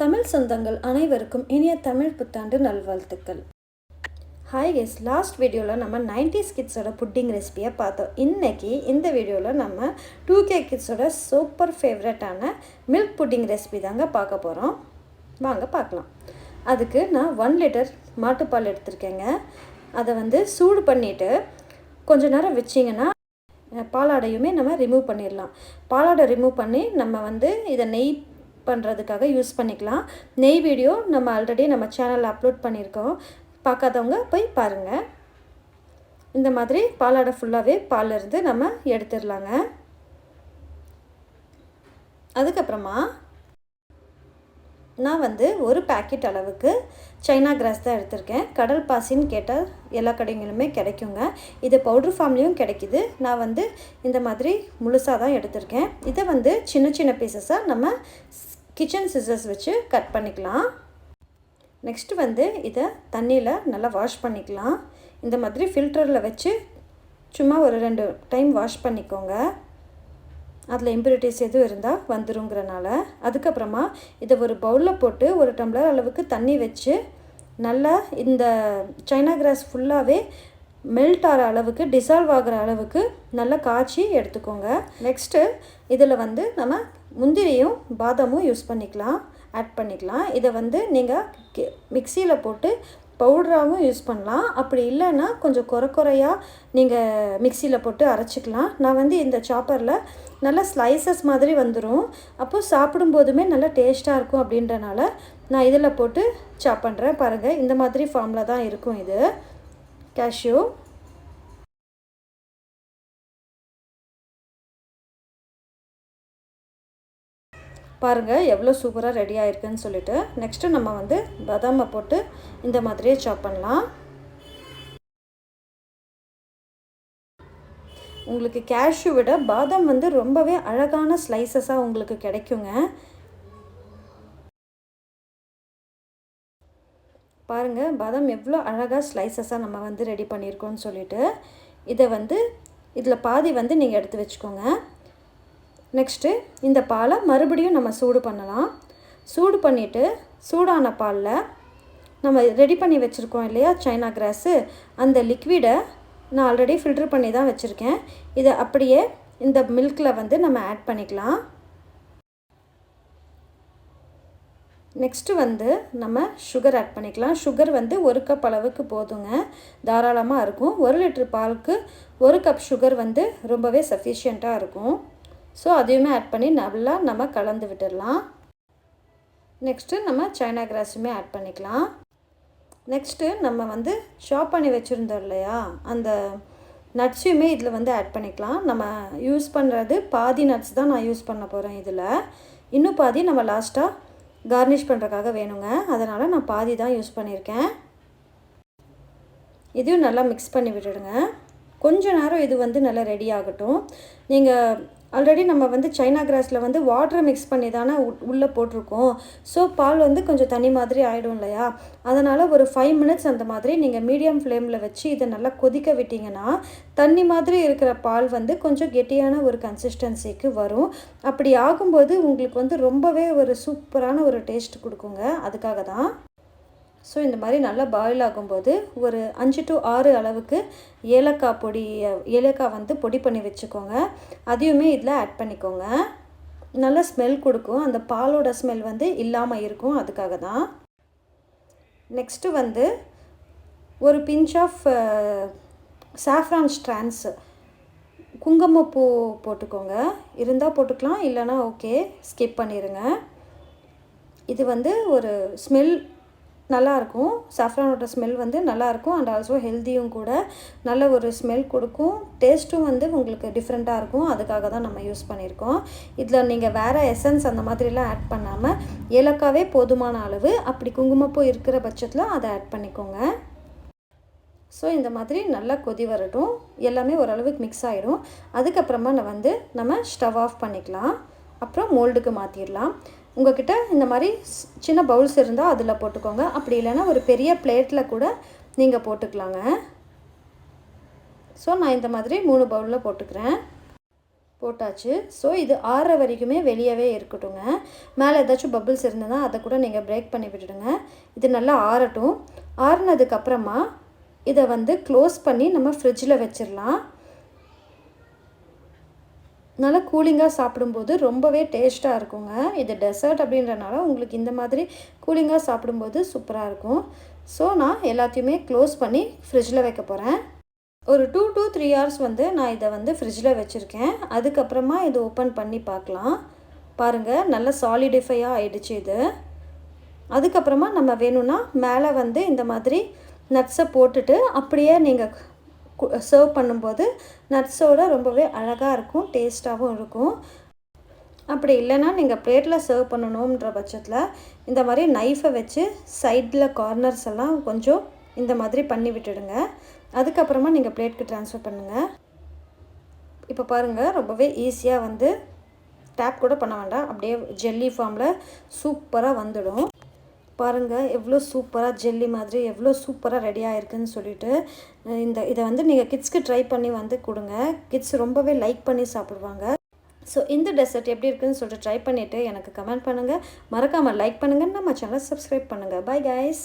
தமிழ் சொந்தங்கள் அனைவருக்கும் இனிய தமிழ் புத்தாண்டு நல்வாழ்த்துக்கள். ஹாய் கெஸ் லாஸ்ட் வீடியோவில் நம்ம நைன்டிஸ் கிட்ஸோட புட்டிங் ரெசிபியை பார்த்தோம். இன்றைக்கி இந்த வீடியோவில் நம்ம டூ கே கிட்ஸோட சூப்பர் ஃபேவரட்டான மில்க் புட்டிங் ரெசிபி தாங்க பார்க்க போகிறோம் வாங்க பார்க்கலாம். அதுக்கு நான் ஒன் லிட்டர் மாட்டுப்பால் எடுத்திருக்கேங்க. அதை வந்து சூடு பண்ணிவிட்டு கொஞ்ச நேரம் வச்சிங்கன்னா பாலாடையுமே நம்ம ரிமூவ் பண்ணிடலாம். பாலாடை ரிமூவ் பண்ணி நம்ம வந்து இதை நெய் பண்ணுறதுக்காக யூஸ் பண்ணிக்கலாம். நெய் வீடியோ நம்ம ஆல்ரெடி நம்ம சேனலில் அப்லோட் பண்ணியிருக்கோம். பார்க்காதவங்க போய் பாருங்கள் இந்த மாதிரி பாலாடை ஃபுல்லாகவே பால் இருந்து நம்ம எடுத்துடலாங்க. அதுக்கப்புறமா நான் வந்து ஒரு பேக்கெட் அளவுக்கு சைனா கிராஸ் தான் எடுத்திருக்கேன். கடல் பாசின்னு கேட்டால் எல்லா கடைங்களுமே கிடைக்குங்க. இது பவுட்ரு ஃபார்ம்லேயும் கிடைக்கிது. நான் வந்து இந்த மாதிரி முழுசாக தான் எடுத்திருக்கேன். இதை வந்து சின்ன சின்ன பீசஸாக நம்ம கிச்சன் சிசர்ஸ் வச்சு கட் பண்ணிக்கலாம். நெக்ஸ்ட்டு வந்து இதை தண்ணியில் நல்லா வாஷ் பண்ணிக்கலாம். இந்த மாதிரி ஃபில்டரில் வச்சு சும்மா ஒரு ரெண்டு டைம் வாஷ் பண்ணிக்கோங்க. அதில் இம்ப்யூரிட்டிஸ் எதுவும் இருந்தால் வந்துருங்கிறனால. அதுக்கப்புறமா இதை ஒரு பவுலில் போட்டு ஒரு டம்ளர் அளவுக்கு தண்ணி வச்சு நல்லா இந்த சைனா கிராஸ் ஃபுல்லாகவே மெல்ட் ஆகிற அளவுக்கு டிசால்வ் ஆகிற அளவுக்கு நல்லா காய்ச்சி எடுத்துக்கோங்க. நெக்ஸ்ட்டு இதில் வந்து நம்ம முந்திரியும் பாதாமும் யூஸ் பண்ணிக்கலாம் ஆட் பண்ணிக்கலாம். இதை வந்து நீங்கள் மிக்சியில் போட்டு பவுடராகவும் யூஸ் பண்ணலாம். அப்படி இல்லைன்னா கொஞ்சம் குறை குறையாக நீங்கள் மிக்சியில் போட்டு அரைச்சிக்கலாம். நான் வந்து இந்த சாப்பரில் நல்லா ஸ்லைசஸ் மாதிரி வந்துடும் அப்போது சாப்பிடும்போதுமே நல்லா டேஸ்ட்டாக இருக்கும் அப்படின்றனால நான் இதில் போட்டு சாப் பண்ணுறேன் பாருங்கள் இந்த மாதிரி ஃபார்மில் தான் இருக்கும் இது. கேஷ்யூ பாருங்கள் எவ்வளோ சூப்பராக ரெடி ஆயிருக்குன்னு சொல்லிட்டு. நெக்ஸ்ட்டு நம்ம வந்து பதாமை போட்டு இந்த மாதிரியே சாப் பண்ணலாம். உங்களுக்கு கேஷ்யூ விட பாதாம் வந்து ரொம்பவே அழகான ஸ்லைசஸாக உங்களுக்கு கிடைக்குங்க. பாருங்கள் பாதாம் எவ்வளோ அழகாக ஸ்லைசஸாக நம்ம வந்து ரெடி பண்ணியிருக்கோம்னு சொல்லிட்டு இதை வந்து இதில் பாதி வந்து நீங்கள் எடுத்து வச்சுக்கோங்க. நெக்ஸ்ட்டு இந்த பாலை மறுபடியும் நம்ம சூடு பண்ணலாம். சூடு பண்ணிவிட்டு சூடான பாலில் நம்ம ரெடி பண்ணி வச்சுருக்கோம் இல்லையா சைனா கிராஸு அந்த லிக்விடை நான் ஆல்ரெடி ஃபில்ட்ரு பண்ணி தான் வச்சுருக்கேன். இதை அப்படியே இந்த மில்கில் வந்து நம்ம ஆட் பண்ணிக்கலாம். நெக்ஸ்ட்டு வந்து நம்ம சுகர் ஆட் பண்ணிக்கலாம். சுகர் வந்து ஒரு கப் அளவுக்கு போதுங்க. தாராளமாக இருக்கும். ஒரு லிட்ரு பாலுக்கு ஒரு கப் சுகர் வந்து ரொம்பவே சஃபிஷியண்ட்டாக இருக்கும். ஸோ அதையுமே ஆட் பண்ணி நல்லா நம்ம கலந்து விட்டுடலாம். நெக்ஸ்ட்டு நம்ம சைனா கிராஸுமே ஆட் பண்ணிக்கலாம். நெக்ஸ்ட்டு நம்ம வந்து ஷாப் பண்ணி வச்சுருந்தோம் இல்லையா? அந்த நட்ஸையுமே இதில் வந்து ஆட் பண்ணிக்கலாம். நம்ம யூஸ் பண்ணுறது பாதி நட்ஸ் தான் நான் யூஸ் பண்ண போகிறேன் இதில். இன்னும் பாதி நம்ம லாஸ்ட்டாக கார்னிஷ் பண்ணுறக்காக வேணுங்க. அதனால் நான் பாதி தான் யூஸ் பண்ணியிருக்கேன். இதையும் நல்லா மிக்ஸ் பண்ணி விட்டுடுங்க. கொஞ்ச நேரம் இது வந்து நல்லா ரெடி ஆகட்டும். நீங்கள் ஆல்ரெடி நம்ம வந்து சைனா கிராஸில் வந்து வாட்டரை மிக்ஸ் பண்ணி தானே உள்ளே போட்டிருக்கோம். ஸோ பால் வந்து கொஞ்சம் தனி மாதிரி ஆகிடும் இல்லையா? அதனால் ஒரு ஃபைவ் மினிட்ஸ் அந்த மாதிரி நீங்கள் மீடியம் ஃப்ளேமில் வச்சு இதை நல்லா கொதிக்க விட்டிங்கன்னா தண்ணி மாதிரி இருக்கிற பால் வந்து கொஞ்சம் கெட்டியான ஒரு கன்சிஸ்டன்சிக்கு வரும். அப்படி ஆகும்போது உங்களுக்கு வந்து ரொம்பவே ஒரு சூப்பரான ஒரு டேஸ்ட் கொடுக்குங்க. அதுக்காக தான் ஸோ இந்த மாதிரி நல்லா பாயில் ஆகும்போது ஒரு அஞ்சு டு ஆறு அளவுக்கு ஏலக்காய் பொடி ஏலக்காய் வந்து பொடி பண்ணி வச்சுக்கோங்க. அதையுமே இதில் ஆட் பண்ணிக்கோங்க. நல்ல ஸ்மெல் கொடுக்கும். அந்த பாலோட ஸ்மெல் வந்து இல்லாமல் இருக்கும். அதுக்காக தான். நெக்ஸ்ட்டு வந்து ஒரு பிஞ்ச் ஆஃப் சாஃப்ரான் ஸ்ட்ரான்ஸ் குங்குமப்பூ போட்டுக்கோங்க. இருந்தால் போட்டுக்கலாம். இல்லைனா ஓகே ஸ்கிப் பண்ணிடுங்க இது வந்து ஒரு ஸ்மெல் நல்லாயிருக்கும். சாஃப்ரானோட ஸ்மெல் வந்து நல்லாயிருக்கும். அண்ட் ஆல்சோ ஹெல்த்தியும் கூட நல்ல ஒரு ஸ்மெல் கொடுக்கும். டேஸ்ட்டும் வந்து உங்களுக்கு டிஃப்ரெண்ட்டாக இருக்கும். அதுக்காக தான் நம்ம யூஸ் பண்ணியிருக்கோம். இதில் நீங்கள் வேறு எசன்ஸ் அந்த மாதிரிலாம் ஆட் பண்ணாமல் ஏலக்காவே போதுமான அளவு அப்படி குங்குமப்பூ இருக்கிற பட்சத்தில் அதை ஆட் பண்ணிக்கோங்க. ஸோ இந்த மாதிரி நல்லா கொதி வரட்டும். எல்லாமே ஓரளவுக்கு மிக்ஸ் ஆகிடும் அதுக்கப்புறமா நான் வந்து நம்ம ஸ்டவ் ஆஃப் பண்ணிக்கலாம். அப்புறம் மோல்டுக்கு மாற்றிடலாம் உங்ககிட்ட இந்த மாதிரி சின்ன பவுல்ஸ் இருந்தால் அதில் போட்டுக்கோங்க. அப்படி இல்லைன்னா ஒரு பெரிய பிளேட்டில் கூட நீங்கள் போட்டுக்கலாங்க. ஸோ நான் இந்த மாதிரி மூணு பவுலில் போட்டுக்கிறேன். போட்டாச்சு. ஸோ இது ஆற வரைக்குமே வெளியவே இருக்கட்டுங்க மேலே ஏதாச்சும் பபுள்ஸ் இருந்ததுன்னா அதை கூட நீங்கள் பிரேக் பண்ணி விட்டுடுங்க. இது நல்லா ஆறட்டும். ஆறுனதுக்கப்புறமா இதை வந்து க்ளோஸ் பண்ணி நம்ம ஃப்ரிட்ஜில் வச்சிடலாம். நல்லா கூலிங்காக சாப்பிடும்போது ரொம்பவே டேஸ்ட்டாக இருக்குங்க. இது டெசர்ட் அப்படின்றனால உங்களுக்கு இந்த மாதிரி கூலிங்காக சாப்பிடும்போது சூப்பராக இருக்கும். ஸோ நான் எல்லாத்தையுமே க்ளோஸ் பண்ணி ஃப்ரிட்ஜில் வைக்க போகிறேன் ஒரு டூ டூ த்ரீ ஹவர்ஸ் வந்து நான் இதை வந்து ஃப்ரிட்ஜில் வச்சுருக்கேன். அதுக்கப்புறமா இது ஓப்பன் பண்ணி பார்க்கலாம். பாருங்கள் நல்ல சாலிடிஃபையாக ஆயிடுச்சு இது. அதுக்கப்புறமா நம்ம வேணும்னா மேலே வந்து இந்த மாதிரி நட்ஸை போட்டுட்டு அப்படியே நீங்கள் சர்வ் பண்ணும்போது நட்ஸோட ரொம்பவே அழகாக இருக்கும் டேஸ்ட்டாகவும் இருக்கும். அப்படி இல்லைன்னா நீங்கள் பிளேட்டில் சர்வ் பண்ணணுன்ற பட்சத்தில் இந்த மாதிரி நைஃபை வச்சு சைடில் கார்னர்ஸ் எல்லாம் கொஞ்சம் இந்த மாதிரி பண்ணி விட்டுடுங்க. அதுக்கப்புறமா நீங்கள் பிளேட்க்கு ட்ரான்ஸ்ஃபர் பண்ணுங்கள் இப்போ பாருங்கள் ரொம்பவே ஈஸியாக வந்து டேப் கூட பண்ண வேண்டாம். அப்படியே ஜெல்லி ஃபார்மில் சூப்பராக வந்துடும். பாருங்கள் எவ்வளோ சூப்பராக ஜெல்லி மாதிரி எவ்வளோ சூப்பராக ரெடி ஆகிருக்குன்னு சொல்லிட்டு இந்த இதை வந்து நீங்கள் கிட்ஸ்க்கு ட்ரை பண்ணி வந்து கொடுங்க. கிட்ஸ் ரொம்பவே லைக் பண்ணி சாப்பிடுவாங்க. ஸோ இந்த டெசர்ட் எப்படி இருக்குதுன்னு சொல்லிட்டு ட்ரை பண்ணிவிட்டு எனக்கு கமெண்ட் பண்ணுங்கள் மறக்காமல் லைக் பண்ணுங்கள் நம்ம சேனலை சப்ஸ்கிரைப் பண்ணுங்கள் பாய் கைஸ்